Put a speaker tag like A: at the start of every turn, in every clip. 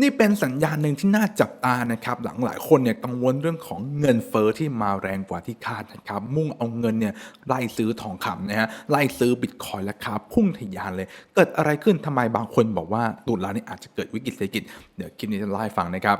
A: นี่เป็นสัญญาณหนึ่งที่น่าจับตานะครับ หลังหลายคนเนี่ยกังวลเรื่องของเงินเฟอ้อที่มาแรงกว่าที่คาดนะครับ มุ่งเอาเงินเนี่ยไล่ซื้อทองคำนะฮะไล่ซื้อบิตคอยน์ราคาพุ่งทะยานเลย เกิดอะไรขึ้นทำไมบางคนบอกว่าตุลานี่อาจจะเกิดวิกฤตเศรษฐกิจ เดี๋ยวคลิปนี้จะไล่าให้ฟังนะครับ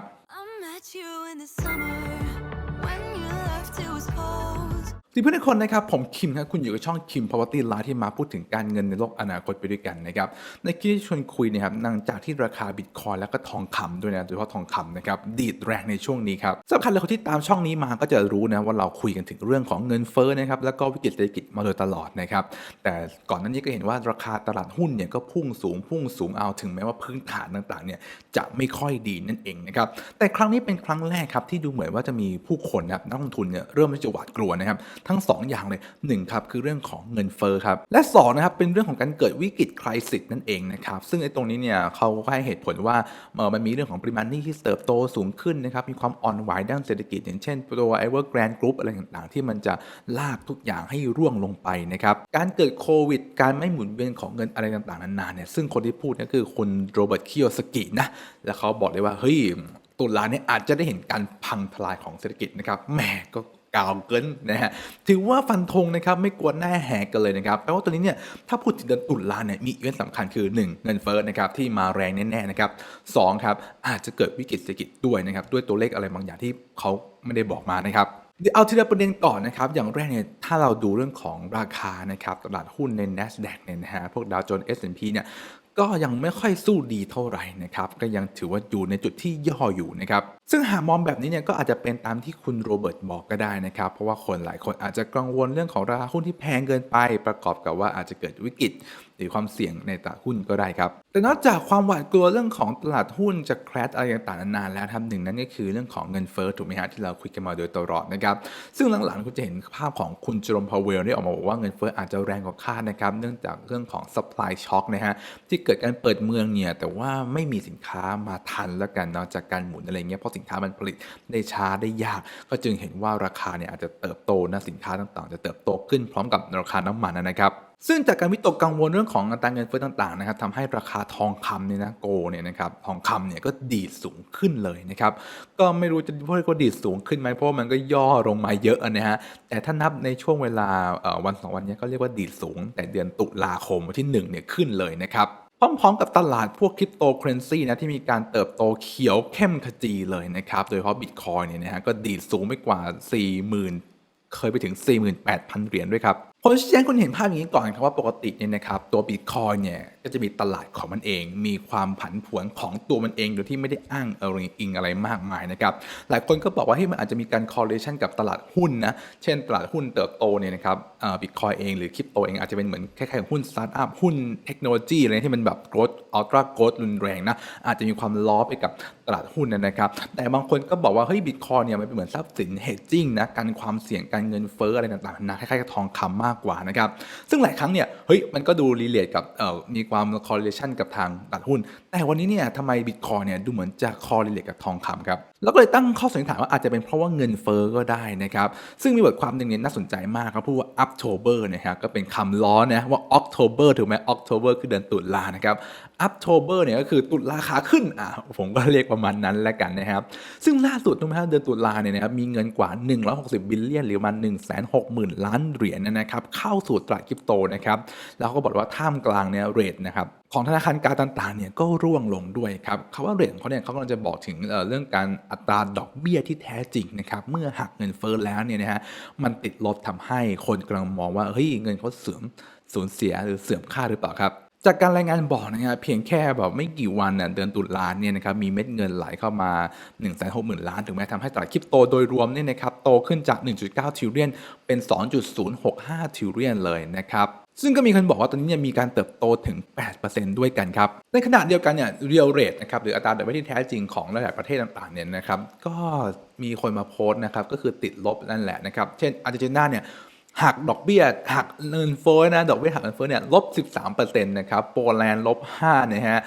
A: ดีเพื่อนทุกคนนะครับผมคิมครับคุณอยู่กับช่องคิม Poverty Life ที่มาพูดถึงการเงินในโลกอนาคตไปด้วยกันนะครับในคลิปที่ชวนคุยเนะครับหลังจากที่ราคาบิตคอยแล้วก็ทองคำด้วยนะโดยเฉพาะทองคำนะครับดีดแรงในช่วงนี้ครับสำคัญเลยคนที่ตามช่องนี้มาก็จะรู้นะว่าเราคุยกันถึงเรื่องของเงินเฟ้อนะครับแล้วก็วิกฤตเศรษฐกิจมาโดยตลอดนะครับแต่ก่อนหน้านี้ก็เห็นว่าราคาตลาดหุ้นเนี่ยก็พุ่งสูงพุ่งสูงเอาถึงแม้ว่าพื้นฐานต่างๆเนี่ยจะไม่ค่อยดีนั่นเองนะครับแต่ครั้งนี้เป็นครั้งแรกครับที่ดูเหมือนว่าจะมีผู้คนนะนักลงทุนเนี่ยเริ่มที่จะหวาดกลัวนะครับทั้งสองอย่างเลยหนึ่งครับคือเรื่องของเงินเฟ้อครับและสองนะครับเป็นเรื่องของการเกิดวิกฤตคริสิสนั่นเองนะครับซึ่งไอ้ตรงนี้เนี่ยเขาก็ให้เหตุผลว่ามันมีเรื่องของปริมาณหนี้ที่เติบโตสูงขึ้นนะครับมีความอ่อนไหวด้านเศรษฐกิจ อย่างเช่นตัว Evergrande Group อะไรต่างๆ ที่มันจะลากทุกอย่างให้ร่วงลงไปนะครับการเกิดโควิด การไม่หมุนเวียนของเงินอะไรต่างๆนานาเนี่ยซึ่งคนที่พูดนี่คือคุณโรเบิร์ตคิโอสกินะแล้วเขาบอกเลยว่าเฮ้ยตุลาเนี่ยอาจจะได้เห็นการพังทลายของเศรษฐกิจนะครับแหมก็ กล่าวเกินนะฮะถือว่าฟันธงนะครับไม่กลัวหน้าแหกกันเลยนะครับแปลว่าตัวนี้เนี่ยถ้าพูดถึงเดือนตุลาเนี่ยมีอีเวนต์สำคัญคือ 1 เงินเฟ้อนะครับที่มาแรงแน่ๆนะครับสองครับอาจจะเกิดวิกฤตเศรษฐกิจด้วยนะครับด้วยตัวเลขอะไรบางอย่างที่เขาไม่ได้บอกมานะครับเดี๋ยวเอาทีละประเด็นก่อนนะครับ อย่างแรกเนี่ยถ้าเราดูเรื่องของราคานะครับตลาดหุ้นใน NASDAQ เนี่ยนะฮะพวกดาวโจนส์ S&P เนี่ย ก็ยังไม่ค่อยสู้ดีเท่าไหร่นะครับ ก็ยังถือว่าอยู่ในจุดที่ย่ออยู่นะครับ ซึ่งหากมองแบบนี้เนี่ยก็อาจจะเป็นตามที่คุณโรเบิร์ตบอกก็ได้นะครับ เพราะว่าคนหลายคนอาจจะกังวลเรื่องของราคาหุ้นที่แพงเกินไป ประกอบกับว่าอาจจะเกิดวิกฤต หรือความเสี่ยงในตลาดหุ้นก็ได้ครับ แต่นอกจากความหวาดกลัวเรื่องของตลาดหุ้นจะแครชอะไรต่างๆนานาแล้วครับหนึ่งนั้นก็คือเรื่องของเงินเฟ้อถูกไหมฮะที่เราคุยกันมาโดยตลอดนะครับซึ่งหลังๆคุณจะเห็นภาพของคุณจอร์มพาวเวลได้ออกมาบอกว่าเงินเฟ้ออาจจะแรงกว่าคาดนะครับเนื่องจากเรื่องของ supply shock นะฮะที่เกิดการเปิดเมืองเนี่ยแต่ว่าไม่มีสินค้ามาทันแล้วกันเนาะจากการหมุนอะไรเงี้ยเพราะสินค้ามันผลิตได้ช้าได้ยาก ก็จึงเห็นว่าราคาเนี่ยอาจจะเติบโตนะสินค้าต่างๆ จะเติบโตขึ้นพร้อมกับราคาน้ำมันนะครับ ซึ่งจากการวิตกกังวลเรื่องของอัตราเงินเฟ้อต่างๆนะครับทำให้ราคาทองคำเนี่ยนะโกเนี่ยนะครับทองคำเนี่ยก็ดีดสูงขึ้นเลยนะครับก็ไม่รู้จะพูดว่าดีดสูงขึ้นไหมเพราะมันก็ย่อลงมาเยอะนะฮะแต่ถ้านับในช่วงเวลาวันสองวันนี้ก็เรียกว่าดีดสูง แต่เดือนตุลาคมวันที่1เนี่ยขึ้นเลยนะครับพร้อมๆกับตลาดพวกคริปโตเคเรนซีนะที่มีการเติบโตเขียวเข้มขจีเลยนะครับโดยเฉพาะบิตคอยเนี่ยนะฮะก็ดีดสูงไปกว่า 40,000 เคยไปถึง 48,000 เหรียญด้วยครับ ผมจะแจ้งคุณเห็นภาพอย่างนี้ก่อนครับว่าปกติเนี่ยนะครับตัวบิตคอยเนี่ย ก็จะมีตลาดของมันเอง มีความผันผวนของตัวมันเองโดยที่ไม่ได้อ้างอะไรอิงอะไรมากมายนะครับหลายคนก็บอกว่าให้ยมันอาจจะมีการ correlation กับตลาดหุ้นนะเช่นตลาดหุ้นเติบโตเนี่ยนะครับบิตคอยเองหรือคริปโตเองอาจจะเป็นเหมือนคล้ายๆหุ้นสตาร์ทอัพหุ้นเทคโนโลยีอะไรที่มันแบบ growth ultra growth รุนแรงนะอาจจะมีความล้อไปกับตลาดหุ้นนะครับ แต่บางคนก็บอกว่าเฮ้ยบิตคอยเนี่ยมันเป็นเหมือนทรัพย์สิน hedging นะกันความเสี่ยงการเงินเฟ้ออะไรต่างๆนะคล้ายๆกับทองคำมากกว่านะครับซึ่งหลายครั้งเนี่ยเฮ้ยมันก็ดูรีเลทกับเอ่อมีความ correlation กับทางตลาดหุ้น แต่วันนี้เนี่ยทำไมบิตคอยเนี่ยดูเหมือนจะ correlate กับทองคำครับแล้วก็เลยตั้งข้อสันนิษฐานว่าอาจจะเป็นเพราะว่าเงินเฟ้อก็ได้นะครับ ซึ่งมีบทความหนึ่งเนี่ยน่าสนใจมากครับพูดว่า October นะครับก็เป็นคำล้อนะว่า October ถูกไหม October คือเดือนตุลานะครับ October เนี่ยก็คือตุลาขาขึ้นอะผมก็เรียกประมาณนั้นแล้วกันนะครับ ซึ่งล่าสุดถูกไหมครับเดือนตุลาเนี่ยนะครับมีเงินกว่า 160บิลเลียนหรือประมาณ160,000 ล้านเหรียญนะครับเข้าสู่ตลาดคริปโตนะครับแล้วก็บอกว่าท่ามกลางเนี่ยเรทนะครับของธนาคารกลางต่างๆเนี่ยก็ร่วงลงด้วยครับคำว่าเรทของเขาเนี่ยเขากำลังจะบอกถึงเรื่องการอัตราดอกเบี้ยที่แท้จริงนะครับเมื่อหักเงินเฟ้อแล้วเนี่ยนะฮะมันติดลบทำให้คนกำลังมองว่าเฮ้ยเงินเขาเสื่อมสูญเสียหรือเสื่อมค่าหรือเปล่าครับจากการรายงานบอกนะครับเพียงแค่แบบไม่กี่วันน่ะเดือนตุลาเนี่ยนะครับมีเม็ดเงินไหลเข้ามา1 6 0 0 0 0ล้านถึงแม้ทำให้ตลาดคริปโตโดยรวมเนี่ยนะครับโตขึ้นจาก 1.9 ทริลเลียนเป็น 2.065 ทริลเลียนเลยนะครับ ซึ่งก็มีคนบอกว่าตอนนี้เนี่ยมีการเติบโตถึง 8%ด้วยกันครับ ในขณะเดียวกันเนี่ย real rate นะครับหรืออัตราดอกเบี้ยที่แท้จริงของหลายๆประเทศต่างๆเนี่ยนะครับก็มีคนมาโพสต์นะครับก็คือติดลบนั่นแหละนะครับ เช่นอาร์เจนตินาเนี่ยหักดอกเบี้ยหักเงินเฟ้อนะดอกเบี้ยหักเงินเฟ้อเนี่ยลบ 13%นะครับโปรแลนด์ลบ5นะฮะ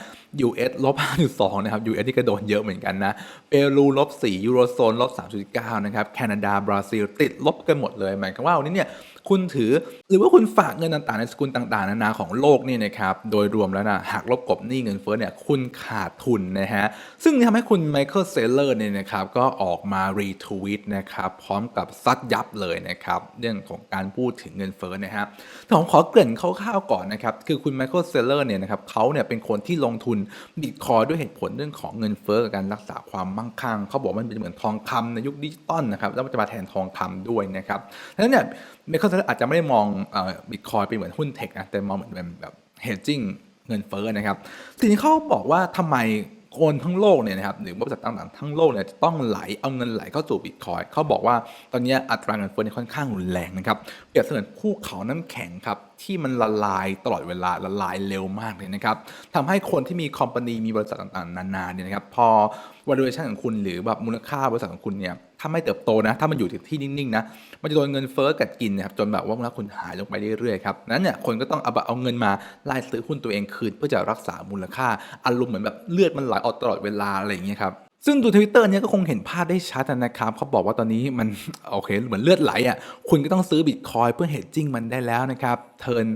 A: US ลบ5.2 นะครับ US ที่ก็โดนเยอะเหมือนกันนะ เปรูลบ 4 ยูโรโซนลบ 3.9 นะครับ แคนาดา บราซิล ติดลบกันหมดเลย หมายความว่าวันนี้เนี่ย คุณถือ หรือว่าคุณฝากเงินต่างๆ ในสกุลต่างๆ นานาของโลกนี่นะครับ โดยรวมแล้วนะหากลบกบหนี้เงินเฟ้อเนี่ย คุณขาดทุนนะฮะ ซึ่งทำให้คุณไมเคิลเซเลอร์เนี่ยนะครับ ก็ออกมารีทวีตนะครับ พร้อมกับซัดยับเลยนะครับ เรื่องของการพูดถึงเงินเฟ้อนะฮะแต่ผมขอเกริ่นคร่าวๆก่อนนะครับ คือคุณไมเคิลเซเลอร์เนี่ยนะครับเขาเนี่ยเป็นคนที่ลงทุนบิตคอยด้วยเหตุผลเรื่องของเงินเฟ้อกับการรักษาความมั่งคั่งเขาบอกมันเป็นเหมือนทองคำในยุคดิจิตอลนะครับแล้วมันจะมาแทนทองคำด้วยนะครับดังนั้นเนี่ยไมเคิลอาจจะไม่ได้มองบิตคอยเป็นเหมือนหุ้นเทคนะแต่มองเหมือนแบบเฮดจิ้งเงินเฟ้อนะครับสิ่งที่เขาบอกว่าทำไม คนทั้งโลกเนี่ยนะครับหรือบริษัทต่างๆทั้งโลกเนี่ยจะต้องไหลเอาเงินไหลเข้าสู่บิตคอยเขาบอกว่าตอนนี้อัตราเงินเฟ้อเนี่ยค่อนข้างรุนแรงนะครับเปรียบเสมือนภูเขาน้ำแข็งครับที่มันละลายตลอดเวลาละลายเร็วมากเลยนะครับทำให้คนที่มีคอมพานีมีบริษัทต่างๆ นานาเนี่ยนะครับพอ valuation ของคุณหรือแบบมูลค่าบริษัทของคุณเนี่ย ถ้าไม่เติบโตนะ ถ้ามันอยู่ที่นิ่งๆนะ มันจะโดนเงินเฟ้อกัดกินนะครับ จนแบบว่ามูลค่าคุณหายลงไปเรื่อยๆครับ นั้นเนี่ยคนก็ต้องเอาเอาเงินมาไล่ซื้อหุ้นตัวเองคืน เพื่อจะรักษามูลค่า อารมณ์เหมือนแบบเลือดมันไหลออกตลอดเวลาอะไรอย่างเงี้ยครับซึ่งดูทวิตเตอร์เนี่ยก็คงเห็นภาพได้ชัดนะครับเขาบอกว่าตอนนี้มันโอเคเหมือนเลือดไหลอะคุณก็ต้องซื้อบิตคอยเพื่อเฮดจิ้งมันได้แล้วนะครับ turn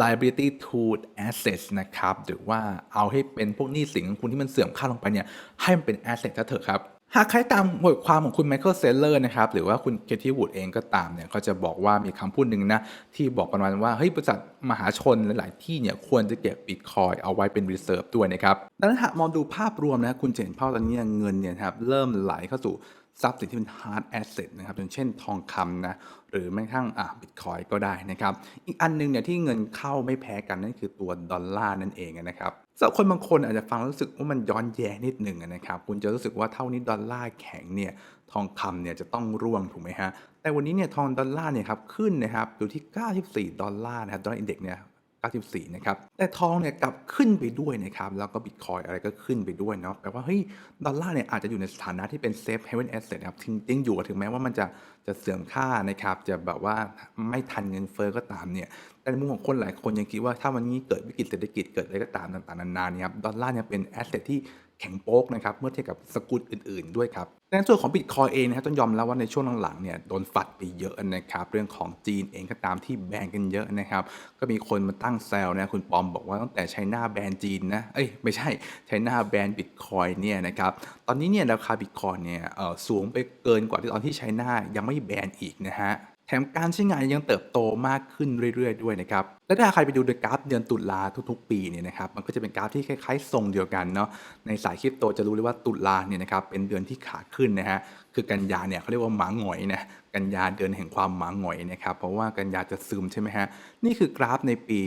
A: liability to assets นะครับ หรือว่าเอาให้เป็นพวกหนี้สินของคุณที่มันเสื่อมค่าลงไปเนี่ยให้มันเป็น asset ซะเถอะครับ หากใครตามบทความของคุณไมเคิลเซเลอร์นะครับหรือว่าคุณเคที่วูดเองก็ตามเนี่ยเขาจะบอกว่ามีคำพูดหนึ่งนะ ที่บอกประมาณว่าเฮ้ยบริษัทมหาชนหลาย ๆ ที่เนี่ยควรจะเก็บบิตคอยเอาไว้เป็นรีเซิร์ฟด้วยนะครับดังนั้นหากมองดูภาพรวมนะคุณจะเห็นภาพตอนนี้เงินเนี่ยครับเริ่มไหลเข้าสู่ทรัพย์สินที่เป็น hard asset นะครับอย่างเช่นทองคำนะหรือแม้กระทั่งอะบิตคอยก็ได้นะครับอีกอันหนึงเนี่ยที่เงินเข้าไม่แพ้กันนั่นคือตัวดอลลาร์นั่นเองนะครับ สำหรับคนบางคนอาจจะฟังแล้วรู้สึกว่ามันย้อนแย้งนิดหนึ่งนะครับคุณจะรู้สึกว่าเท่านี้ดอลลาร์แข็งเนี่ยทองคำเนี่ยจะต้องร่วงถูกไหมฮะแต่วันนี้เนี่ยทองดอลลาร์เนี่ยครับขึ้นนะครับอยู่ที่ 94 ดอลลาร์นะครับดอลลาร์อินเด็กซ์เนี่ย 94นะครับแต่ทองเนี่ยกลับขึ้นไปด้วยนะครับแล้วก็บิตคอยอะไรก็ขึ้นไปด้วยเนาะแปลว่าเฮ้ยดอลลาร์เนี่ยอาจจะอยู่ในสถานะที่เป็นเซฟเฮเวนแอสเซทครับยังอยู่ถึงแม้ว่ามันจะจะเสื่อมค่านะครับจะแบบว่าไม่ทันเงินเฟ้อก็ตามเนี่ยแต่ในมุมของคนหลายคนยังคิดว่าถ้าวันนี้เกิดวิกฤตเศรษฐกิจเกิดอะไรก็ตามต่างๆนานาเนี่ยครับดอลลาร์เนี่ยเป็นแอสเซทที่ แข็งโป๊กนะครับเมื่อเทียบกับสกุลอื่น ๆ ด้วยครับในส่วนของบิตคอยเองนะครับต้องยอมรับว่าในช่วงหลังๆเนี่ยโดนฝัดไปเยอะนะครับเรื่องของจีนเองก็ตามที่แบนกันเยอะนะครับก็มีคนมาตั้งแซวนะคุณปอมบอกว่าตั้งแต่ไชน่าแบนจีนนะเอ้ยไม่ใช่ไชน่าแบนบิตคอยเนี่ยนะครับตอนนี้เนี่ยราคาบิตคอยเนี่ยเออสูงไปเกินกว่าที่ตอนที่ไชน่ายังไม่แบนอีกนะฮะ แถมการใช้งานยังเติบโตมากขึ้นเรื่อย ๆ ด้วยนะครับ และถ้าใครไปดูโดยกราฟเดือนตุลาทุกๆ ปีเนี่ยนะครับ มันก็จะเป็นกราฟที่คล้ายๆ ทรงเดียวกันเนาะ ในสายคริปโตจะรู้เลยว่าตุลาเนี่ยนะครับเป็นเดือนที่ขาขึ้นนะฮะ คือกันยาเนี่ยเขาเรียกว่าหมาหงอยนะ กันยาเดือนแห่งความหมาหงอยนะครับ เพราะว่ากันยาจะซึมใช่ไหมฮะ นี่คือกราฟในปี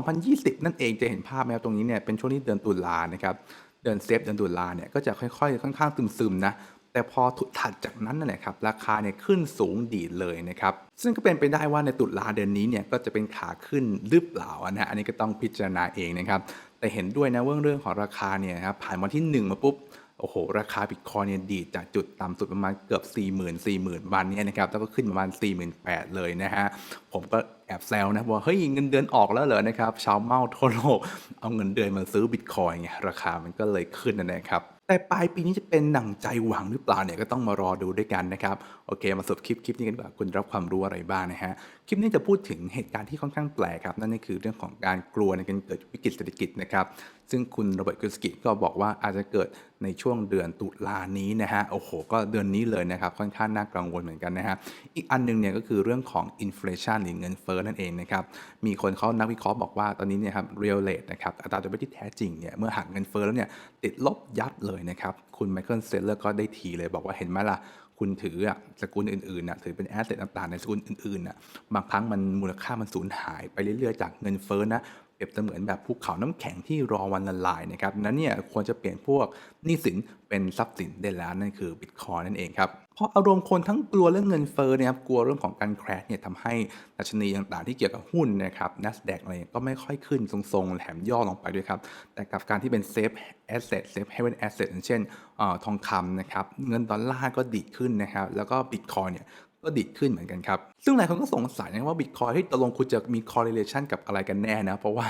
A: 2020 นั่นเองจะเห็นภาพไหมครับตรงนี้เนี่ยเป็นช่วงที่เดือนตุลานะครับ เดือนเซฟเดือนตุลาเนี่ยก็จะค่อยๆ ค่อนข้างซึมๆนะ แต่พอถัดจากนั้นนั่นแหละครับราคาเนี่ยขึ้นสูงดีดเลยนะครับซึ่งก็เป็นไปได้ว่าในตุลาเดือนนี้เนี่ยก็จะเป็นขาขึ้นหรือเปล่านะฮะอันนี้ก็ต้องพิจารณาเองนะครับแต่เห็นด้วยนะว่าเรื่องของราคาเนี่ยครับผ่านวันที่ 1 มาปุ๊บโอ้โห ราคาบิตคอยเนี่ยดีดจากจุดต่ำสุดประมาณเกือบ 4 0 0 0 0 4 0,000วันนี้นะครับแล้วก็ขึ้นประมาณ 48,000เลยนะฮะ ผมก็แอบแซวนะว่าเฮ้ยเงินเดือนออกแล้วเหรอนะครับชาวเมาทั่วโลกเอาเงินเดือนมาซื้อบิตคอยไงราคามันก็เลยขึ้นนะครับ แต่ปลายปีนี้จะเป็นหนังใจหวังหรือเปล่าเนี่ยก็ต้องมารอดูด้วยกันนะครับ โอเค มาสรุปคลิปคลิปนี้กันดีกว่าคุณรับความรู้อะไรบ้างนะฮะ คลิปนี้จะพูดถึงเหตุการณ์ที่ค่อนข้างแปลกครับ นั่นก็คือเรื่องของการกลัวในการเกิดวิกฤตเศรษฐกิจนะครับ ซึ่งคุณโรเบิร์ตกุสกิก็บอกว่าอาจจะเกิดในช่วงเดือนตุลานี้นะฮะ โอ้โห ก็เดือนนี้เลยนะครับ ค่อนข้างน่ากังวลเหมือนกันนะฮะ อีกอันหนึงเนี่ยก็คือเรื่องของอินฟลชันหรือเงินเฟ้อนั่นเองนะครับ มีคนเขานักวิเคราะห์บอกว่าตอนนี้เนี่ยครับเรียลเลทนะครับ อัตราดอกเบี้ยที่แท้จริงเนี่ย เมื่อหักเงินเฟ้อแล้วเนี่ยติดลบยับเลยนะครับ คุณไมเคิลเซเลอร์ก็ได้ทีเลยบอกว่าเห็นไหมล่ะ คุณถืออะสกุลอื่นๆน่ะถือเป็นแอสเซทต่างๆในสกุลอื่นๆน่ะบางครั้งมันมูลค่ามันสูญหายไปเรื่อยๆจากเงินเฟ้อนะ รียบเสมือนแบบภูเขาน้ำแข็งที่รอวันละลายนะครับนั้นเนี่ยควรจะเปลี่ยนพวกหนี้สินเป็นทรัพย์สินได้แล้วนั่นคือบิตคอยนั่นเองครับเพราะอารมณ์คนทั้งกลัวเรื่องเงินเฟ้อนะครับกลัวเรื่องของการแครชเนี่ยทำให้ดัชนีต่างๆที่เกี่ยวกับหุ้นนะครับ NASDAQ อะไรก็ไม่ค่อยขึ้นทรงๆแถมย่อลงไปด้วยครับแต่กับการที่เป็นเซฟแอสเซทเซฟเฮเวนแอสเซทอย่างเช่นอทองคำนะครับเงินดอลลาร์ก็ดีขึ้นนะครับแล้วก็บิตคอยเนี่ย ก็ดิดขึ้นเหมือนกันครับ ซึ่งหลายคนก็สงสัยนะว่าบิตคอยที่ตกลงคุณจะมี correlation กับอะไรกันแน่นะ เพราะว่า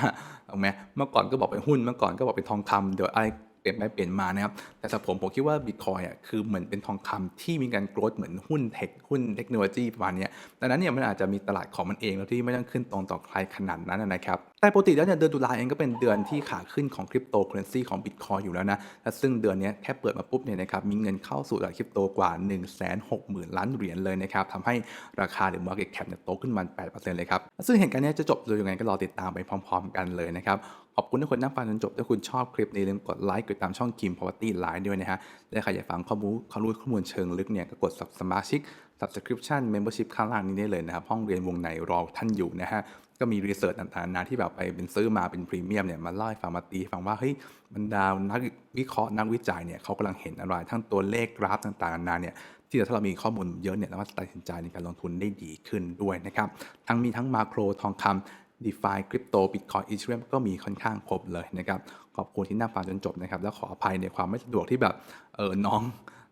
A: เอาไหมเมื่อก่อนก็บอกเป็นหุ้นเมื่อก่อนก็บอกเป็นทองคำเดี๋ยวอะไร เปลี่ยนไปเปลี่ยนมานะครับ แต่สำหรับผมผมคิดว่าบิตคอยอะคือเหมือนเป็นทองคำที่มีการโกรธเหมือนหุ้นเทคหุ้นเทคโนโลยีประมาณนี้ดังนั้นเนี่ยมันอาจจะมีตลาดของมันเองแล้วที่ไม่ต้องขึ้นตรงต่อใครขนาดนั้นนะครับ แต่ปกติแล้วเนี่ยเดือนตุลาเองก็เป็นเดือนที่ขาขึ้นของคริปโตเคอเรนซีของบิตคอยอยู่แล้วนะและซึ่งเดือนนี้แค่เปิดมาปุ๊บเนี่ยนะครับมีเงินเข้าสู่ตลาดคริปโตกว่า 1 6 0 0 0 0 ล้านเหรียญเลยนะครับทำให้ราคาหรือ market cap เนี่ยโตขึ้นมา8%เลยครับซึ่งเหตุการณ์เนี้ยจะจบโดยยังไงก็รอติดตามไปพร้อม ๆ กันเลยนะครับขอบคุณทุกคนนั่งฟังจนจบ ถ้าคุณชอบคลิปนี้ลืมกดไลค์กดติดตามช่อง Kim Property Live ด้วยนะฮะและใครอยากฟังข้อมูลข้อรู้ข้อมูลเชิงลึกเนี่ยก็กด sub สมาชิก subscription membership ข้างล่างนี้ได้เลยนะครับ ห้องเรียนวงในรอท่านอยู่นะฮะก็มีรีเสิร์ชต่างๆนานาที่แบบไปเป็นซื้อมาเป็นพรีเมียมเนี่ยมาเล่าให้ฟังมาตีให้ฟังว่าเฮ้ยบรรดานักวิเคราะห์นักวิจัยเนี่ยเขากำลังเห็นอะไรทั้งตัวเลขกราฟต่างๆนานาเนี่ยที่ถ้าเรามีข้อมูลเยอะเนี่ยเราก็ตัดสินใจในการลงทุนได้ดีขึ้นด้วยนะครับทั้งมีทั้งมาโครทองคำ DeFi คริปโตบิตคอยอีเทเรียมก็มีค่อนข้างครบเลยนะครับ ขอบคุณที่นั่งฟังจนจบนะครับ แล้วขออภัยในความไม่สะดวกที่แบบเออน้อง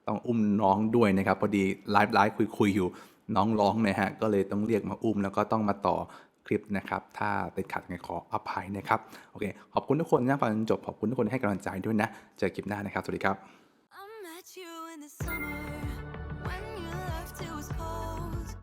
A: ต้องอุ้มน้องด้วยนะครับ พอดีไลฟ์ไลฟ์คุยคุยอยู่น้องร้องนะฮะ ก็เลยต้องเรียกมาอุ้มแล้วก็ต้องมาต่อคลิปนะครับ ถ้าติดขัดไงขออภัยนะครับ โอเค ขอบคุณทุกคนที่นั่งฟังจนจบ ขอบคุณทุกคนให้กำลังใจด้วยนะ เจอคลิปหน้านะครับ สวัสดีครับ